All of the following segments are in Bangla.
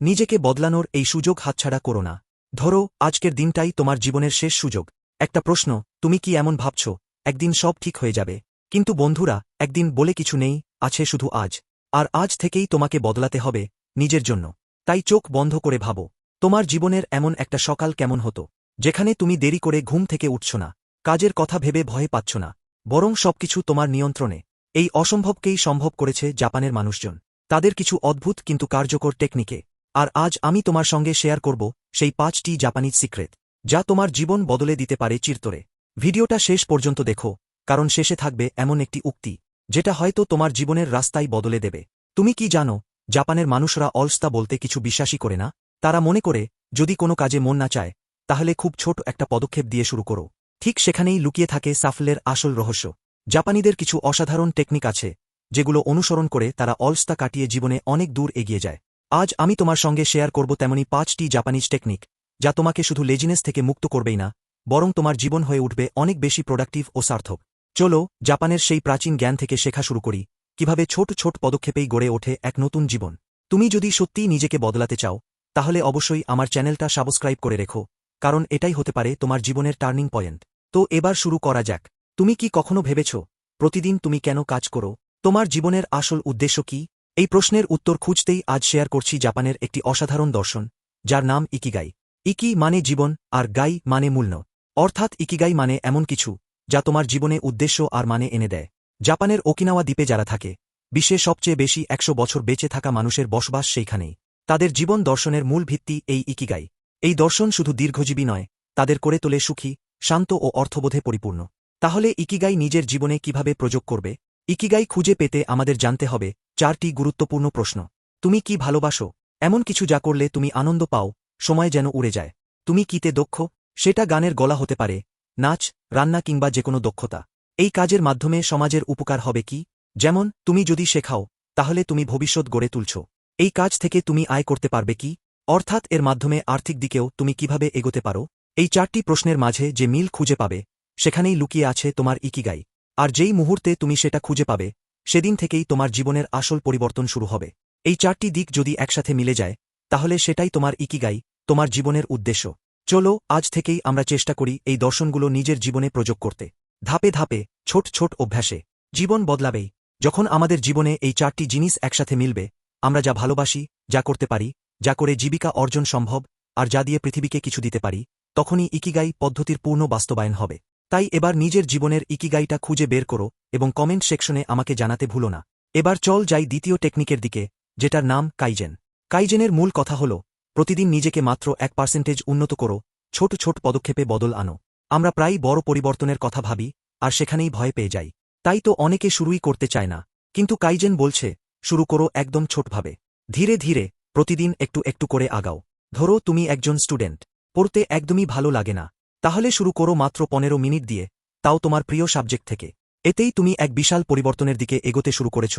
নিজেকে বদলানোর এই সুযোগ হাতছাড়া করো না। ধরো, আজকের দিনটাই তোমার জীবনের শেষ সুযোগ। একটা প্রশ্ন, তুমি কি এমন ভাবছ? একদিন সব ঠিক হয়ে যাবে। কিন্তু বন্ধুরা, একদিন বলে কিছু নেই, আছে শুধু আজ। আর আজ থেকেই তোমাকে বদলাতে হবে, নিজের জন্য। তাই চোখ বন্ধ করে ভাবো, তোমার জীবনের এমন একটা সকাল কেমন হতো, যেখানে তুমি দেরি করে ঘুম থেকে উঠছ না, কাজের কথা ভেবে ভয় পাচ্ছ না, বরং সবকিছু তোমার নিয়ন্ত্রণে। এই অসম্ভবকেই সম্ভব করেছে জাপানের মানুষজন। তাদের কিছু অদ্ভুত কিন্তু কার্যকর টেকনিকে। আর আজ আমি তোমার সঙ্গে শেয়ার করব সেই পাঁচটি জাপানিজ সিক্রেট, যা তোমার জীবন বদলে দিতে পারে চিরতরে। ভিডিওটা শেষ পর্যন্ত দেখো, কারণ শেষে থাকবে এমন একটি উক্তি, যেটা হয়তো তোমার জীবনের রাস্তাই বদলে দেবে। তুমি কি জানো, জাপানের মানুষরা অলস্তা বলতে কিছু বিশ্বাসী করে না? তারা মনে করে, যদি কোনো কাজে মন না চায়, তাহলে খুব ছোট একটা পদক্ষেপ দিয়ে শুরু করো। ঠিক সেখানেই লুকিয়ে থাকে সাফল্যের আসল রহস্য। জাপানিদের কিছু অসাধারণ টেকনিক আছে, যেগুলো অনুসরণ করে তারা অলস্তা কাটিয়ে জীবনে অনেক দূর এগিয়ে যায়। আজ আমি তোমার সঙ্গে শেয়ার করব তেমনি পাঁচটি জাপানিজ টেকনিক, যা তোমাকে শুধু লেজিনেস থেকে মুক্ত করবেই না, বরং তোমার জীবন হয়ে উঠবে অনেক বেশি প্রোডাক্টিভ ও সার্থক। চলো, জাপানের সেই প্রাচীন জ্ঞান থেকে শেখা শুরু করি, কীভাবে ছোট ছোট পদক্ষেপেই গড়ে ওঠে এক নতুন জীবন। তুমি যদি সত্যিই নিজেকে বদলাতে চাও, তাহলে অবশ্যই আমার চ্যানেলটা সাবস্ক্রাইব করে রেখো, কারণ এটাই হতে পারে তোমার জীবনের টার্নিং পয়েন্ট। তো এবার শুরু করা যাক। তুমি কি কখনো ভেবেছ, প্রতিদিন তুমি কেন কাজ করো? তোমার জীবনের আসল উদ্দেশ্য কি? এই প্রশ্নের উত্তর খুঁজতেই আজ শেয়ার করছি জাপানের একটি অসাধারণ দর্শন, যার নাম ইকিগাই। ইকি মানে জীবন, আর গাই মানে মূল্য। অর্থাৎ ইকিগাই মানে এমন কিছু, যা তোমার জীবনে উদ্দেশ্য আর মানে এনে দেয়। জাপানের ওকিনাওয়া দ্বীপে যারা থাকে, বিশ্বে সবচেয়ে বেশি একশো বছর বেঁচে থাকা মানুষের বসবাস সেইখানেই। তাদের জীবন দর্শনের মূল ভিত্তি এই ইকিগাই। এই দর্শন শুধু দীর্ঘজীবী নয়, তাদের করে তোলে সুখী, শান্ত ও অর্থবোধে পরিপূর্ণ। তাহলে ইকিগাই নিজের জীবনে কীভাবে প্রযোগ করবে? ইকিগাই খুঁজে পেতে আমাদের জানতে হবে চারটি গুরুত্বপূর্ণ প্রশ্ন। তুমি কি ভালোবাসো? এমন কিছু যা করলে তুমি আনন্দ পাও, সময় যেন উড়ে যায়। তুমি কিতে দক্ষ? সেটা গানের গলা হতে পারে, নাচ, রান্না কিংবা যে কোনো দক্ষতা। এই কাজের মাধ্যমে সমাজের উপকার হবে কি? যেমন, তুমি যদি শেখাও, তাহলে তুমি ভবিষ্যৎ গড়ে তুলছ। এই কাজ থেকে তুমি আয় করতে পারবে কি? অর্থাৎ এর মাধ্যমে আর্থিক দিকেও তুমি কীভাবে এগোতে পারো? এই চারটি প্রশ্নের মাঝে যে মিল খুঁজে পাবে, সেখানেই লুকিয়ে আছে তোমার ইকিগাই। আর যেই মুহূর্তে তুমি সেটা খুঁজে পাবে সেদিন থেকেই তোমার জীবনের আসল পরিবর্তন শুরু হবে। এই চারটি দিক যদি একসাথে মিলে যায়, তাহলে সেটাই তোমার ইকিগাই, তোমার জীবনের উদ্দেশ্য। চলো, আজ থেকেই আমরা চেষ্টা করি এই দর্শনগুলো নিজের জীবনে প্রযোগ করতে। ধাপে ধাপে, ছোট ছোট অভ্যাসে। জীবন বদলাবেই। যখন আমাদের জীবনে এই চারটি জিনিস একসাথে মিলবে, আমরা যা ভালোবাসি, যা করতে পারি, যা করে জীবিকা অর্জন সম্ভব, আর যা দিয়ে পৃথিবীকে কিছু দিতে পারি, তখনই ইকিগাই পদ্ধতির পূর্ণ বাস্তবায়ন হবে। তাই এবার নিজের জীবনের ইকিগাইটা খুঁজে বের করো এবং কমেন্ট সেকশনে আমাকে জানাতে ভুলো না। এবার চল যাই দ্বিতীয় টেকনিকের দিকে, যেটার নাম কাইজেন। কাইজেনের মূল কথা হল, প্রতিদিন নিজেকে মাত্র এক পার্সেন্টেজ উন্নত করো, ছোট ছোট পদক্ষেপে বদল আনো। আমরা প্রায় বড় পরিবর্তনের কথা ভাবি, আর সেখানেই ভয় পেয়ে যাই। তাই তো অনেকে শুরুই করতে চায় না, কিন্তু কাইজেন বলছে, শুরু করো একদম ছোটভাবে। ধীরে ধীরে, প্রতিদিন একটু একটু করে আগাও। ধরো তুমি একজন স্টুডেন্ট, পড়তে একদমই ভালো লাগে না। তাহলে শুরু করো মাত্র পনেরো মিনিট দিয়ে, তাও তোমার প্রিয় সাবজেক্ট থেকে। এতেই তুমি এক বিশাল পরিবর্তনের দিকে এগোতে শুরু করেছ,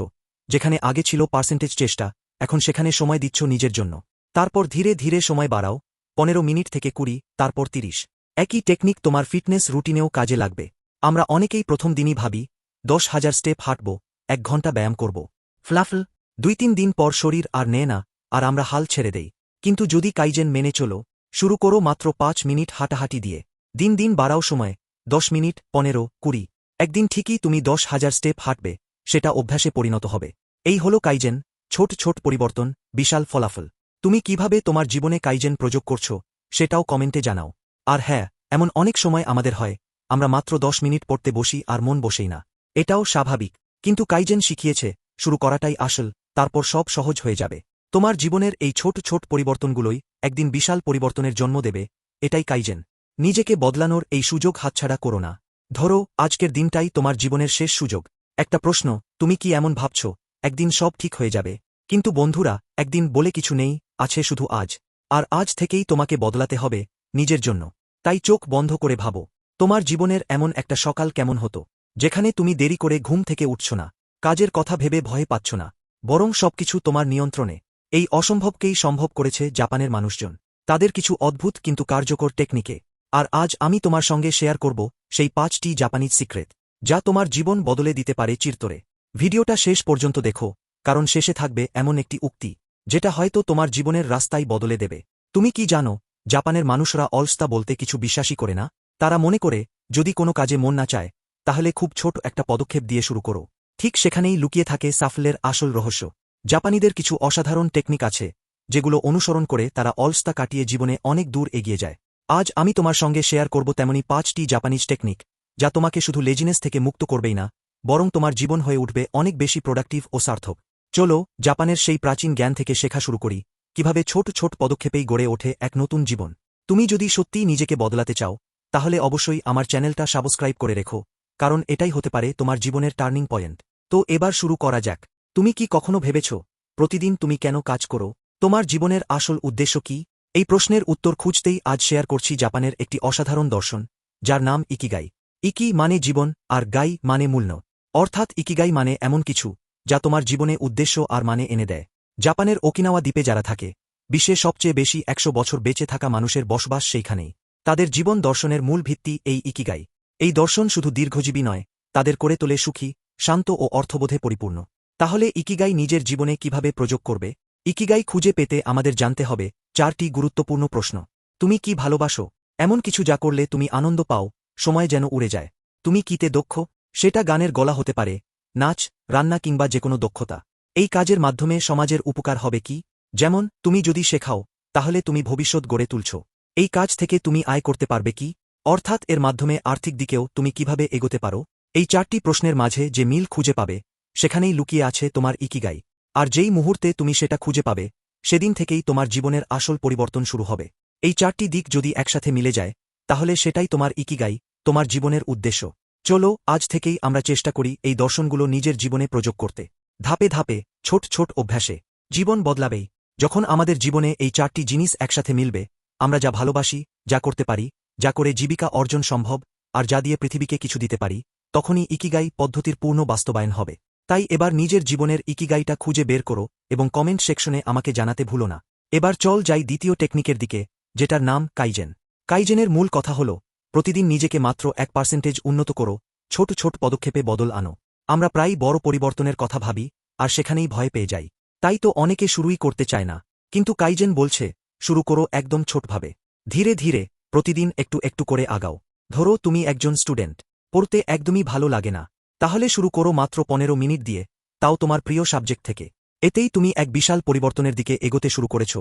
যেখানে আগে ছিল পার্সেন্টেজ চেষ্টা, এখন সেখানে সময় দিচ্ছ নিজের জন্য। তারপর ধীরে ধীরে সময় বাড়াও, পনেরো মিনিট থেকে কুড়ি, তারপর তিরিশ। একই টেকনিক তোমার ফিটনেস রুটিনেও কাজে লাগবে। আমরা অনেকেই প্রথম দিনই ভাবি, দশ হাজার স্টেপ হাঁটব, এক ঘণ্টা ব্যায়াম করব। ফ্লাফল, দুই তিন দিন পর শরীর আর নেয় না, আর আমরা হাল ছেড়ে দেই। কিন্তু যদি কাইজেন মেনে চলো, শুরু করো মাত্র পাঁচ মিনিট হাঁটাহাঁটি দিয়ে। দিন দিন বাড়াও সময়, দশ মিনিট, পনেরো, কুড়ি। একদিন ঠিকই তুমি দশ হাজার স্টেপ হাঁটবে, সেটা অভ্যাসে পরিণত হবে। এই হল কাইজেন, ছোট ছোট পরিবর্তন, বিশাল ফলাফল। তুমি কীভাবে তোমার জীবনে কাইজেন প্রযোগ করছ, সেটাও কমেন্টে জানাও। আর হ্যাঁ এমন অনেক সময় আমাদের হয়, আমরা মাত্র দশ মিনিট পড়তে বসি আর মন বসেই না। এটাও স্বাভাবিক, কিন্তু কাইজেন শিখিয়েছে, শুরু করাটাই আসল, তারপর সব সহজ হয়ে যাবে। তোমার জীবনের এই ছোট ছোট পরিবর্তনগুলোই একদিন বিশাল পরিবর্তনের জন্ম দেবে, এটাই কাইজেন। নিজেকে বদলানোর এই সুযোগ হাতছাড়া করো না। ধরো, আজকের দিনটাই তোমার জীবনের শেষ সুযোগ। একটা প্রশ্ন, তুমি কি এমন ভাবছ? একদিন সব ঠিক হয়ে যাবে। কিন্তু বন্ধুরা, একদিন বলে কিছু নেই, আছে শুধু আজ। আর আজ থেকেই তোমাকে বদলাতে হবে নিজের জন্য। তাই চোখ বন্ধ করে ভাবো, তোমার জীবনের এমন একটা সকাল কেমন হতো, যেখানে তুমি দেরি করে ঘুম থেকে উঠছ না। কাজের কথা ভেবে ভয় পাচ্ছ না। বরং সবকিছু তোমার নিয়ন্ত্রণে। এই অসম্ভবকেই সম্ভব করেছে জাপানের মানুষজন। তাদের কিছু অদ্ভুত কিন্তু কার্যকর টেকনিকে। আর আজ আমি তোমার সঙ্গে শেয়ার করব সেই পাঁচটি জাপানিজ সিক্রেট, যা তোমার জীবন বদলে দিতে পারে চিরতরে। ভিডিওটা শেষ পর্যন্ত দেখো, কারণ শেষে থাকবে এমন একটি উক্তি, যেটা হয়তো তোমার জীবনের রাস্তাই বদলে দেবে। তুমি কি জানো, জাপানের মানুষরা অলস্তা বলতে কিছু বিশ্বাসী করে না? তারা মনে করে, যদি কোনো কাজে মন না চায়, তাহলে খুব ছোট একটা পদক্ষেপ দিয়ে শুরু করো। ঠিক সেখানেই লুকিয়ে থাকে সাফল্যের আসল রহস্য। জাপানিদের কিছু অসাধারণ টেকনিক আছে, যেগুলো অনুসরণ করে তারা অলস্তা কাটিয়ে জীবনে অনেক দূর এগিয়ে যায়। আজ আমি তোমার সঙ্গে শেয়ার করব তেমনি পাঁচটি জাপানিজ টেকনিক, যা তোমাকে শুধু লেজিনেস থেকে মুক্ত করবেই না, বরং তোমার জীবন হয়ে উঠবে অনেক বেশি প্রোডাক্টিভ ও সার্থক। চলো, জাপানের সেই প্রাচীন জ্ঞান থেকে শেখা শুরু করি, কীভাবে ছোট ছোট পদক্ষেপেই গড়ে ওঠে এক নতুন জীবন। তুমি যদি সত্যিই নিজেকে বদলাতে চাও, তাহলে অবশ্যই আমার চ্যানেলটা সাবস্ক্রাইব করে রেখো, কারণ এটাই হতে পারে তোমার জীবনের টার্নিং পয়েন্ট তো এবার শুরু করা যাক। তুমি কি কখনো ভেবেছ, প্রতিদিন তুমি কেন কাজ করো? তোমার জীবনের আসল উদ্দেশ্য কি? এই প্রশ্নের উত্তর খুঁজতেই আজ শেয়ার করছি জাপানের একটি অসাধারণ দর্শন, যার নাম ইকিগাই। ইকি মানে জীবন, আর গাই মানে মূল্য। অর্থাৎ ইকিগাই মানে এমন কিছু, যা তোমার জীবনে উদ্দেশ্য আর মানে এনে দেয়। জাপানের ওকিনাওয়া দ্বীপে যারা থাকে বিশ্বে সবচেয়ে বেশি একশো বছর বেঁচে থাকা মানুষের বসবাস সেইখানেই। তাদের জীবন দর্শনের মূল ভিত্তি এই ইকিগাই। এই দর্শন শুধু দীর্ঘজীবী নয়, তাদের করে তোলে সুখী, শান্ত ও অর্থবোধে পরিপূর্ণ। তাহলে ইকিগাই নিজের জীবনে কীভাবে প্রযোগ করবে? ইকিগাই খুঁজে পেতে আমাদের জানতে হবে চারটি গুরুত্বপূর্ণ প্রশ্ন। তুমি কি ভালোবাসো? এমন কিছু যা করলে তুমি আনন্দ পাও, সময় যেন উড়ে যায়। তুমি কিতে দক্ষ? সেটা গানের গলা হতে পারে, নাচ, রান্না কিংবা যে কোনো দক্ষতা। এই কাজের মাধ্যমে সমাজের উপকার হবে কি? যেমন, তুমি যদি শেখাও, তাহলে তুমি ভবিষ্যৎ গড়ে তুলছ। এই কাজ থেকে তুমি আয় করতে পারবে কি? অর্থাৎ এর মাধ্যমে আর্থিক দিকেও তুমি কীভাবে এগোতে পারো? এই চারটি প্রশ্নের মাঝে যে মিল খুঁজে পাবে, সেখানেই লুকিয়ে আছে তোমার ইকিগাই। আর যেই মুহূর্তে তুমি সেটা খুঁজে পাবে সেদিন থেকেই তোমার জীবনের আসল পরিবর্তন শুরু হবে। এই চারটি দিক যদি একসাথে মিলে যায়, তাহলে সেটাই তোমার ইকিগাই, তোমার জীবনের উদ্দেশ্য। চলো, আজ থেকেই আমরা চেষ্টা করি এই দর্শনগুলো নিজের জীবনে প্রযোগ করতে। ধাপে ধাপে, ছোট ছোট অভ্যাসে। জীবন বদলাবেই। যখন আমাদের জীবনে এই চারটি জিনিস একসাথে মিলবে, আমরা যা ভালোবাসি, যা করতে পারি, যা করে জীবিকা অর্জন সম্ভব, আর যা দিয়ে পৃথিবীকে কিছু দিতে পারি, তখনই ইকিগাই পদ্ধতির পূর্ণ বাস্তবায়ন হবে। তাই এবার নিজের জীবনের ইকিগাইটা খুঁজে বের করো এবং কমেন্ট সেকশনে আমাকে জানাতে ভুলো না। এবার চল যাই দ্বিতীয় টেকনিকের দিকে, যেটার নাম কাইজেন। কাইজেনের মূল কথা হল, প্রতিদিন নিজেকে মাত্র এক পার্সেন্টেজ উন্নত করো, ছোট ছোট পদক্ষেপে বদল আনো। আমরা প্রায় বড় পরিবর্তনের কথা ভাবি, আর সেখানেই ভয় পেয়ে যাই। তাই তো অনেকে শুরুই করতে চায় না, কিন্তু কাইজেন বলছে, শুরু করো একদম ছোটভাবে। ধীরে ধীরে, প্রতিদিন একটু একটু করে আগাও। ধরো তুমি একজন স্টুডেন্ট, পড়তে একদমই ভালো লাগে না। তাহলে শুরু করো মাত্র পনেরো মিনিট দিয়ে, তাও তোমার প্রিয় সাবজেক্ট থেকে। এতেই তুমি এক বিশাল পরিবর্তনের দিকে এগোতে শুরু করেছ,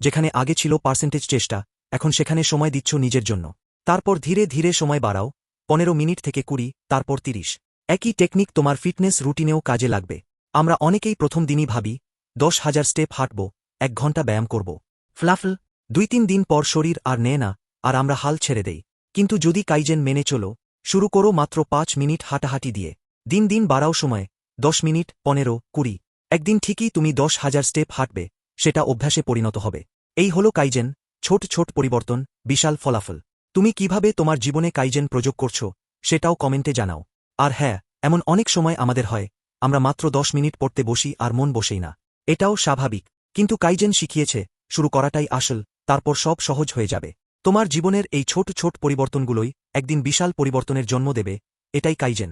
যেখানে আগে ছিল পার্সেন্টেজ চেষ্টা, এখন সেখানে সময় দিচ্ছ নিজের জন্য। তারপর ধীরে ধীরে সময় বাড়াও, পনেরো মিনিট থেকে কুড়ি, তারপর তিরিশ। একই টেকনিক তোমার ফিটনেস রুটিনেও কাজে লাগবে। আমরা অনেকেই প্রথম দিনই ভাবি, দশ হাজার স্টেপ হাঁটব, এক ঘণ্টা ব্যায়াম করব। ফ্লাফল, দুই তিন দিন পর শরীর আর নেয় না, আর আমরা হাল ছেড়ে দেই। কিন্তু যদি কাইজেন মেনে চলো, শুরু করো মাত্র পাঁচ মিনিট হাঁটাহাঁটি দিয়ে। দিন দিন বাড়াও সময়, দশ মিনিট, পনেরো, কুড়ি। একদিন ঠিকই তুমি দশ হাজার স্টেপ হাঁটবে, সেটা অভ্যাসে পরিণত হবে। এই হল কাইজেন, ছোট ছোট পরিবর্তন, বিশাল ফলাফল। তুমি কীভাবে তোমার জীবনে কাইজেন প্রযোগ করছ, সেটাও কমেন্টে জানাও। আর হ্যাঁ এমন অনেক সময় আমাদের হয়, আমরা মাত্র দশ মিনিট পড়তে বসি আর মন বসেই না। এটাও স্বাভাবিক, কিন্তু কাইজেন শিখিয়েছে, শুরু করাটাই আসল, তারপর সব সহজ হয়ে যাবে। তোমার জীবনের এই ছোট ছোট পরিবর্তনগুলোই একদিন বিশাল পরিবর্তনের জন্ম দেবে, এটাই কাইজেন।